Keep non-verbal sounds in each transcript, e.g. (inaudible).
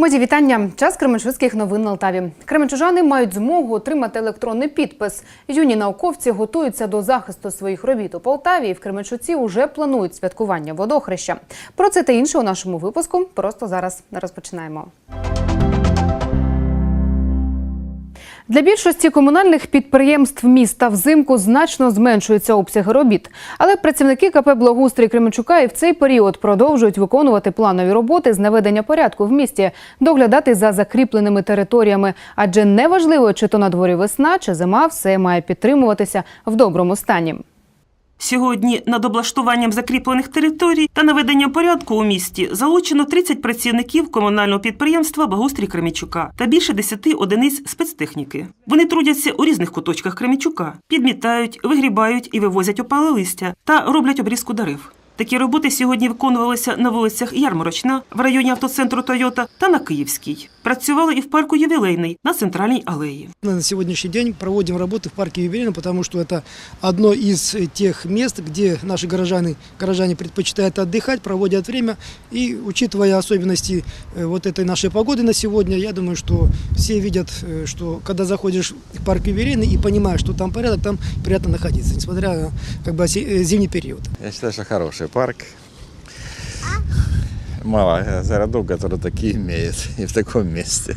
Мої вітання. Час Кременчуцьких новин на Алтаві. Кременчужани мають змогу отримати електронний підпис. Юні науковці готуються до захисту своїх робіт у Полтаві. І в Кременчуці уже планують святкування водохреща. Про це та інше у нашому випуску. Просто зараз розпочинаємо. Для більшості комунальних підприємств міста взимку значно зменшуються обсяги робіт. Але працівники КП Благоустрій Кременчука і в цей період продовжують виконувати планові роботи з наведення порядку в місті, доглядати за закріпленими територіями. Адже неважливо, чи то на дворі весна, чи зима, все має підтримуватися в доброму стані. Сьогодні над облаштуванням закріплених територій та наведенням порядку у місті залучено 30 працівників комунального підприємства Благоустрій Кремічука та більше 10 одиниць спецтехніки. Вони трудяться у різних куточках Кремічука, підмітають, вигрібають і вивозять опале листя та роблять обрізку дерев. Такі роботи сьогодні виконувалися на вулицях Ярмарочна в районі автоцентру Тойота та на Київській. Працювали і в парку Ювілейний на центральній алеї. На сегодняшний день проводим работы в парке Юбилейном, потому что это одно из э, тех мест, где наши горожане, горожане предпочитают отдыхать, проводят время. И учитывая особенности э, вот этой нашей погоды на сегодня, я думаю, что все видят, э, что когда заходишь в парк Юбилейный и понимаешь, что там порядок, там приятно находиться, несмотря на как бы, оси- э, зимний период. Я считаю, что хороший парк. Мало э, городов, которые такие имеют (laughs) и в таком месте.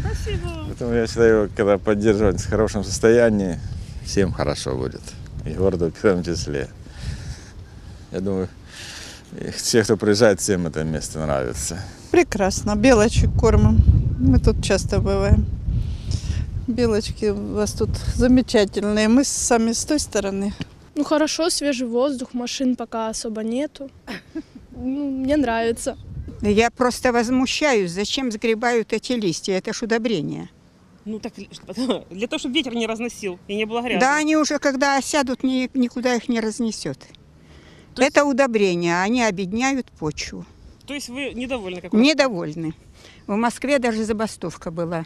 Спасибо. Поэтому я считаю, когда поддерживать в хорошем состоянии, всем хорошо будет. И городу в первом числе. Я думаю, все, кто приезжает, всем это место нравится. Прекрасно. Белочек кормим. Мы тут часто бываем. Белочки у вас тут замечательные. Мы сами с той стороны. Ну хорошо, свежий воздух, машин пока особо нету. Ну, мне нравится. Я просто возмущаюсь, зачем сгребают эти листья, это ж удобрение. Ну так (laughs) для того, чтобы ветер не разносил и не было Да они уже, когда осядут, ни- никуда их не разнесет. Это удобрение, они обедняют почву. То есть вы недовольны как Недовольны. В Москве даже забастовка была.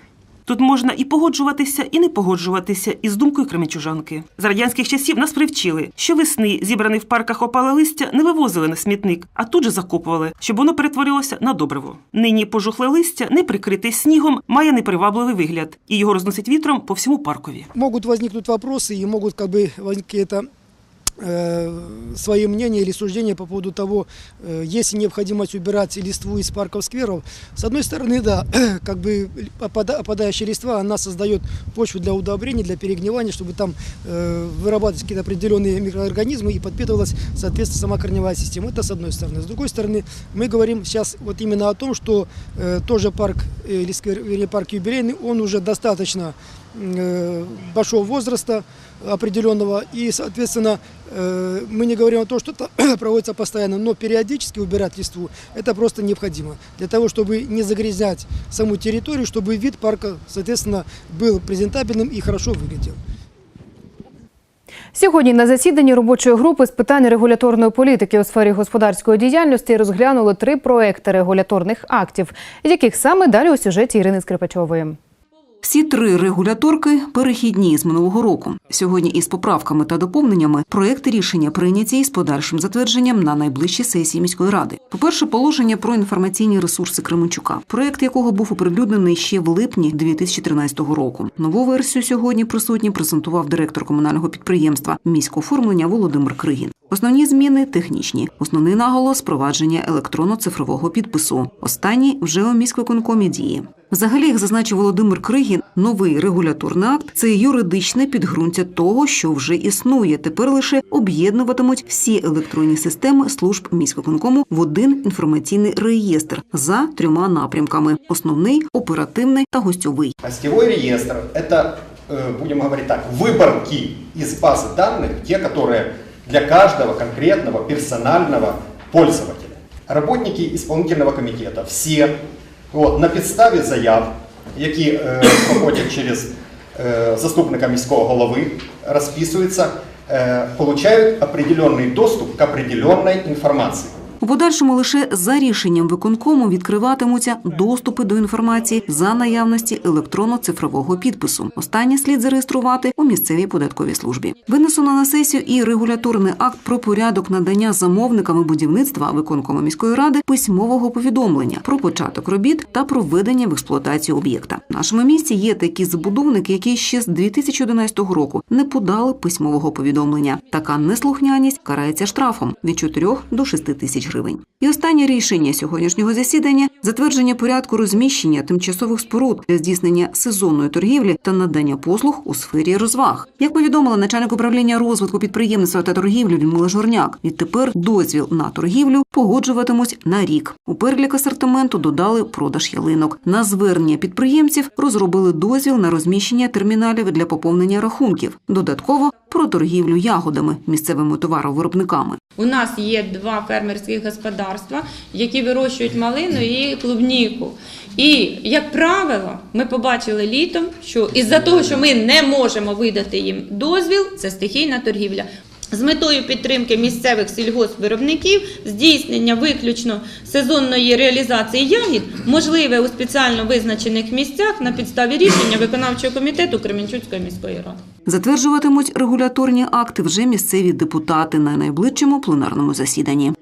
Тут можна і погоджуватися, і не погоджуватися із думкою кременчужанки. З радянських часів нас привчили, що весни, зібраний в парках опале листя, не вивозили на смітник, а тут же закопували, щоб воно перетворилося на добриво. Нині пожухле листя, не прикрите снігом, має непривабливий вигляд, і його розносить вітром по всьому паркові. Могут возникнуть вопросы и могут как бы возникнуть какие-то э, свои мнения или суждения по поводу того, э, есть ли необходимость убирать листву из парков, скверов. С одной стороны, да, (clears throat) как бы опада- опадающая листва, она создает почву для удобрений, для перегнивания, чтобы там э, вырабатывать какие-то определенные микроорганизмы и подпитывалась, соответственно, сама корневая система. Это с одной стороны. С другой стороны, мы говорим сейчас вот именно о том, что э, тоже парк, э, или сквер, вернее, парк юбилейный, он уже достаточно э, большого возраста определенного, и, соответственно, э, мы не говорим о том, что это (clears throat) проводится постоянно, но периодически убирать листву это просто необходимо для того, чтобы не загрязнять саму территорию, чтобы вид парка, соответственно, был презентабельным и хорошо выглядел. Сьогодні на засіданні робочої групи з питань регуляторної політики у сфері господарської діяльності розглянули три проекти регуляторних актів, яких саме далі у сюжеті Ірини Скрипачової. Всі три регуляторки перехідні з минулого року. Сьогодні із поправками та доповненнями проекти рішення прийняті з подальшим затвердженням на найближчій сесії міської ради. По-перше, положення про інформаційні ресурси Кременчука, проект якого був оприлюднений ще в липні 2013 року. Нову версію сьогодні присутні презентував директор комунального підприємства міського оформлення Володимир Кригін. Основні зміни технічні. Основний наголос впровадження електронно-цифрового підпису. Останні вже у міськвиконкомі діє. Взагалі, як зазначив Володимир Кригін, новий регуляторний акт це юридичне підґрунтя того, що вже існує. Тепер лише об'єднуватимуть всі електронні системи служб міськвиконкому в один інформаційний реєстр за трьома напрямками: основний, оперативний та гостьовий. Гостевой реестр – это, э, будем говорить так, выборки из базы данных, те, которые для каждого конкретного персонального пользователя. Работники исполнительного комитета, все, от, на підставі заяв, які е, проходять через е, заступника міського голови, розписуються, е, получають определенный доступ к определенной информации. У подальшому лише за рішенням виконкому відкриватимуться доступи до інформації за наявності електронно-цифрового підпису. Останнє слід зареєструвати у місцевій податковій службі. Винесено на сесію і регуляторний акт про порядок надання замовниками будівництва виконкому міської ради письмового повідомлення про початок робіт та проведення в експлуатацію об'єкта. В нашому місті є такі забудовники, які ще з 2011 року не подали письмового повідомлення. Така неслухняність карається штрафом від 4 до 6 тисяч. І останнє рішення сьогоднішнього засідання затвердження порядку розміщення тимчасових споруд для здійснення сезонної торгівлі та надання послуг у сфері розваг. Як повідомила начальник управління розвитку підприємництва та торгівлі Людмила Жорняк, відтепер дозвіл на торгівлю погоджуватимуть на рік. У перелік асортименту додали продаж ялинок. На звернення підприємців розробили дозвіл на розміщення терміналів для поповнення рахунків. Додатково про торгівлю ягодами місцевими товаровиробниками. У нас є два фермерських господарства, які вирощують малину і клубніку. І, як правило, ми побачили літом, що із-за того, що ми не можемо видати їм дозвіл, це стихійна торгівля. З метою підтримки місцевих сільгоспвиробників, здійснення виключно сезонної реалізації ягід можливе у спеціально визначених місцях на підставі рішення виконавчого комітету Кременчуцької міської ради. Затверджуватимуть регуляторні акти вже місцеві депутати на найближчому пленарному засіданні.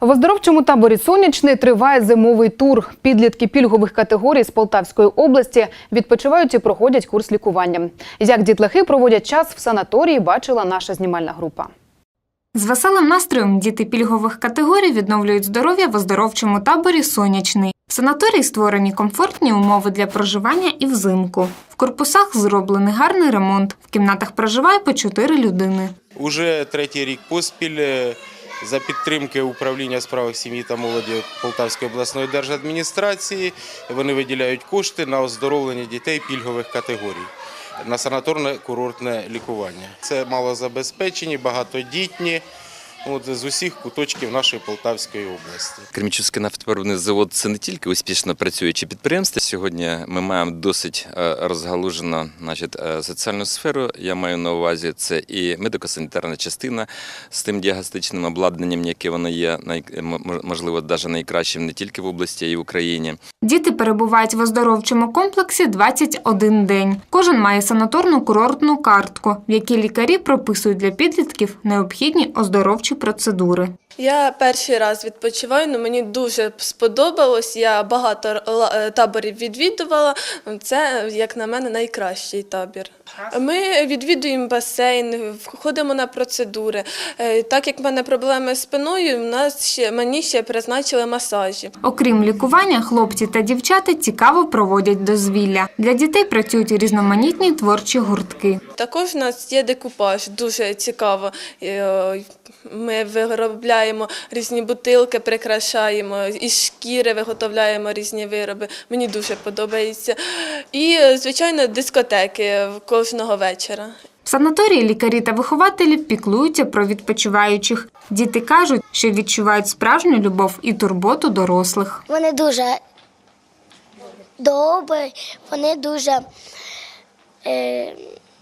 В оздоровчому таборі Сонячний триває зимовий тур. Підлітки пільгових категорій з Полтавської області відпочивають і проходять курс лікування. Як дітлахи проводять час в санаторії, бачила наша знімальна група. З веселим настроєм діти пільгових категорій відновлюють здоров'я в оздоровчому таборі Сонячний. В санаторії створені комфортні умови для проживання і взимку. В корпусах зроблений гарний ремонт. В кімнатах проживає по чотири людини. Уже третій рік поспіль е, за підтримки управління справах сім'ї та молоді Полтавської обласної держадміністрації вони виділяють кошти на оздоровлення дітей пільгових категорій. На санаторне курортне лікування. Це малозабезпечені, багатодітні, от, з усіх куточків нашої Полтавської області. Кремічівський нафтопереробний завод це не тільки успішно працююче підприємство. Сьогодні ми маємо досить е, розгалужену значить, е, соціальну сферу. Я маю на увазі це і медико-санітарна частина з тим діагностичним обладнанням, яке воно є можливо навіть найкращим не тільки в області, а й в Україні. Діти перебувають в оздоровчому комплексі 21 день. Кожен має санаторну курортну картку, в якій лікарі прописують для підлітків необхідні оздоровчі процедури. Я перший раз відпочиваю, але мені дуже сподобалось. Я багато е, таборів відвідувала. Це, як на мене, найкращий табір. Ми відвідуємо басейн, ходимо на процедури. Е, Так як в мене проблеми з спиною, в нас ще мені ще призначили масажі. Окрім лікування, хлопці та дівчата цікаво проводять дозвілля. Для дітей працюють різноманітні творчі гуртки. Також у нас є декупаж, дуже цікаво. Ми виробляємо різні бутилки, прикрашаємо, із шкіри виготовляємо різні вироби. Мені дуже подобається. І, звичайно, дискотеки кожного вечора. В санаторії лікарі та вихователі піклуються про відпочиваючих. Діти кажуть, що відчувають справжню любов і турботу дорослих. Вони дуже добрі, вони дуже е,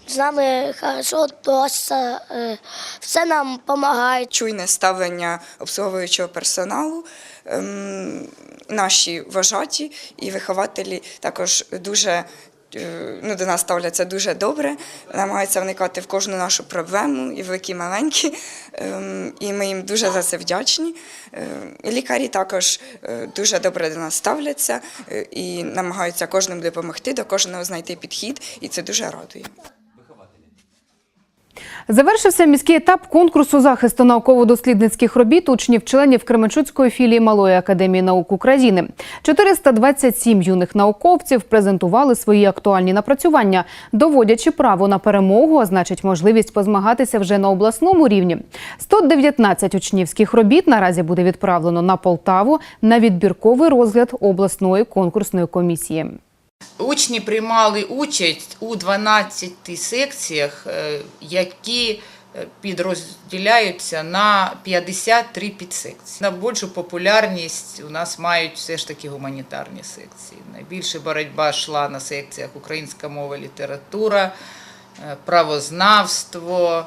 з нами хорошо відносяться, е, все нам допомагають. чуйне ставлення обслуговуючого персоналу. Ем, Наші вважаті і вихователі також дуже е, ну, до нас ставляться дуже добре, намагаються вникати в кожну нашу проблему, і великі, і маленькі. Ем, І ми їм дуже за це вдячні. Ем, Лікарі також е, дуже добре до нас ставляться і намагаються кожному допомогти, до кожного знайти підхід, і це дуже радує. Завершився міський етап конкурсу захисту науково-дослідницьких робіт учнів-членів Кременчуцької філії Малої академії наук України. 427 юних науковців презентували свої актуальні напрацювання, доводячи право на перемогу, а значить можливість позмагатися вже на обласному рівні. 119 учнівських робіт наразі буде відправлено на Полтаву на відбірковий розгляд обласної конкурсної комісії. Учні приймали участь у 12 секціях, е, які е, підрозділяються на 53 підсекції. На більшу популярність у нас мають все ж таки гуманітарні секції. Найбільша боротьба йшла на секціях українська мова, література, е, правознавство,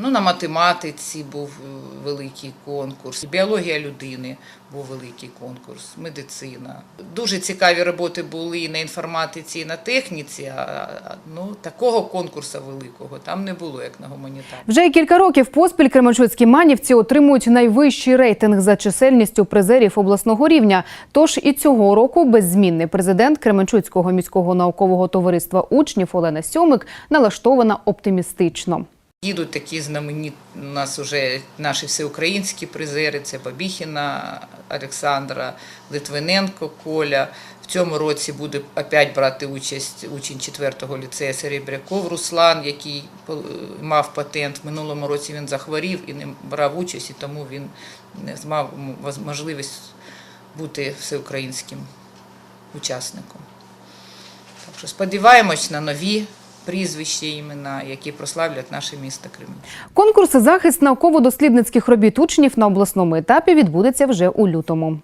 Ну, на математиці був е, великий конкурс, біологія людини був великий конкурс, медицина. Дуже цікаві роботи були і на інформатиці, і на техніці. А ну, такого конкурсу великого там не було, як на гуманітарній. Вже кілька років поспіль кременчуцькі манівці отримують найвищий рейтинг за чисельністю призерів обласного рівня. Тож і цього року беззмінний президент Кременчуцького міського наукового товариства учнів Олена Сьомик налаштована оптимістично. Їдуть такі знамениті у нас вже наші всеукраїнські призери. Це Бабіхіна Олександра, Литвиненко Коля. В цьому році буде опять брати участь учень 4-го ліцею Серебряков Руслан, який мав патент. В минулому році він захворів і не брав участь, і тому він не мав можливість бути всеукраїнським учасником. Так що сподіваємось на нові прізвища, імена, які прославлять наше місто Крим, Конкурс захист науково-дослідницьких робіт учнів на обласному етапі відбудеться вже у лютому.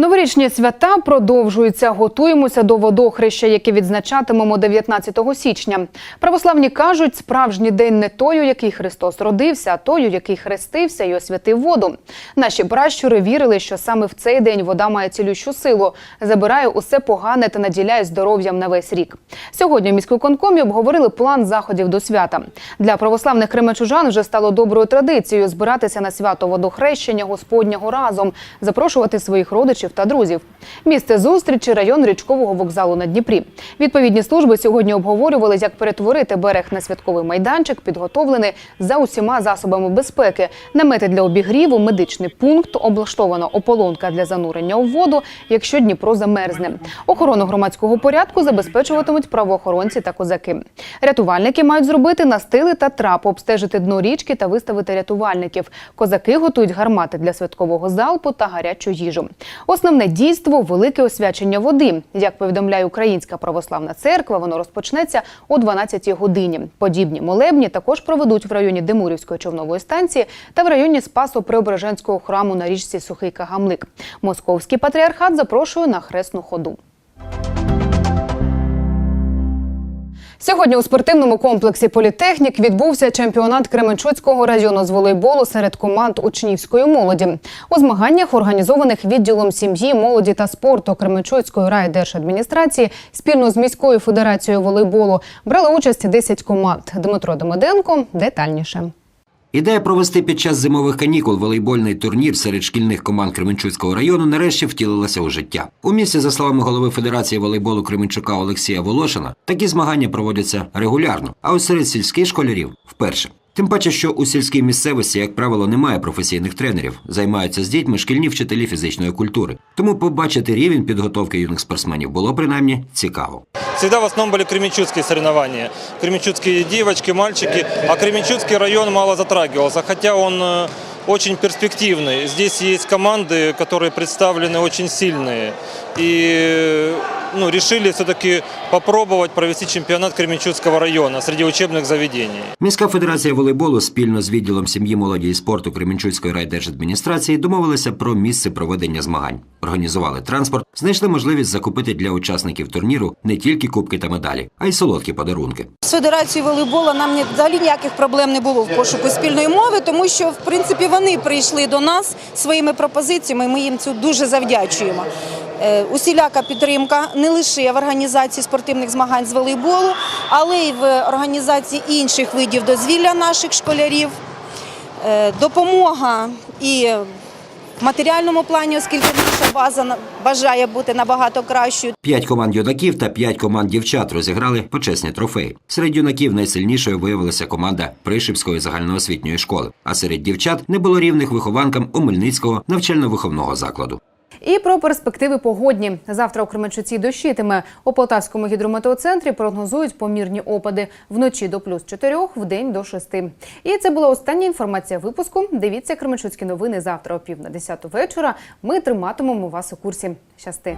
Новорічні свята продовжуються. Готуємося до водохреща, яке відзначатимемо 19 січня. Православні кажуть, справжній день не тою, який Христос родився, а тою, який хрестився і освятив воду. Наші пращури вірили, що саме в цей день вода має цілющу силу, забирає усе погане та наділяє здоров'ям на весь рік. Сьогодні в міськвиконкомі обговорили план заходів до свята. Для православних кременчужан вже стало доброю традицією збиратися на свято водохрещення Господнього разом, запрошувати своїх родичів та друзів. Місце зустрічі район річкового вокзалу на Дніпрі. Відповідні служби сьогодні обговорювали, як перетворити берег на святковий майданчик, підготовлений за усіма засобами безпеки, намети для обігріву, медичний пункт, облаштована ополонка для занурення у воду, якщо Дніпро замерзне. Охорону громадського порядку забезпечуватимуть правоохоронці та козаки. Рятувальники мають зробити настили та трап, обстежити дно річки та виставити рятувальників. Козаки готують гармати для святкового залпу та гарячу їжу. Основне дійство велике освячення води. Як повідомляє Українська православна церква, воно розпочнеться о 12-й годині. Подібні молебні також проведуть в районі Демурівської човнової станції та в районі Спасо Преображенського храму на річці Сухий Кагамлик. Московський патріархат запрошує на хресну ходу. Сьогодні у спортивному комплексі Політехнік відбувся чемпіонат Кременчуцького району з волейболу серед команд учнівської молоді. У змаганнях, організованих відділом сім'ї, молоді та спорту Кременчуцької райдержадміністрації спільно з міською федерацією волейболу брали участь 10 команд. Дмитро Домоденко детальніше. Ідея провести під час зимових канікул волейбольний турнір серед шкільних команд Кременчуцького району нарешті втілилася у життя. У місті, за словами голови Федерації волейболу Кременчука Олексія Волошина, такі змагання проводяться регулярно, а ось серед сільських школярів вперше. Тим паче, що у сільській місцевості, як правило, немає професійних тренерів, займаються з дітьми шкільні вчителі фізичної культури. Тому побачити рівень підготовки юних спортсменів було принаймні цікаво. Всегда в основном были кременчуцкие соревнования. Кременчуцкие девочки, мальчики. А Кременчуцкий район мало затрагивался, хотя он э, очень перспективный. Здесь есть команды, которые представлены очень сильные. И ну, решили все-таки попробовать провести чемпионат Кременчуцкого района среди учебных заведений. Міська федерація волейболу спільно з відділом сім'ї, молоді і спорту Кременчуцької райдержадміністрації домовилися про місце проведення змагань, організували транспорт, знайшли можливість закупити для учасників турніру не тільки кубки та медалі, а й солодкі подарунки. З федерацією волейболу нам ні- взагалі ніяких проблем не було в пошуку спільної мови, тому що в принципі вони прийшли до нас своїми пропозиціями. і Ми їм цю дуже завдячуємо. Е, Усіляка підтримка не лише в організації спортивних змагань з волейболу, але й в організації інших видів дозвілля наших школярів. Е, Допомога і в матеріальному плані, оскільки наша база бажає бути набагато кращою. П'ять команд юнаків та п'ять команд дівчат розіграли почесні трофеї. Серед юнаків найсильнішою виявилася команда Пришипської загальноосвітньої школи, а серед дівчат не було рівних вихованкам Омельницького навчально-виховного закладу. І про перспективи погодні. Завтра у Кременчуці дощитиме. У Полтавському гідрометеоцентрі прогнозують помірні опади. Вночі до плюс 4, день до 6. І це була остання інформація випуску. Дивіться Кременчуцькі новини завтра о пів на 10 вечора. Ми триматимемо вас у курсі. Щасти!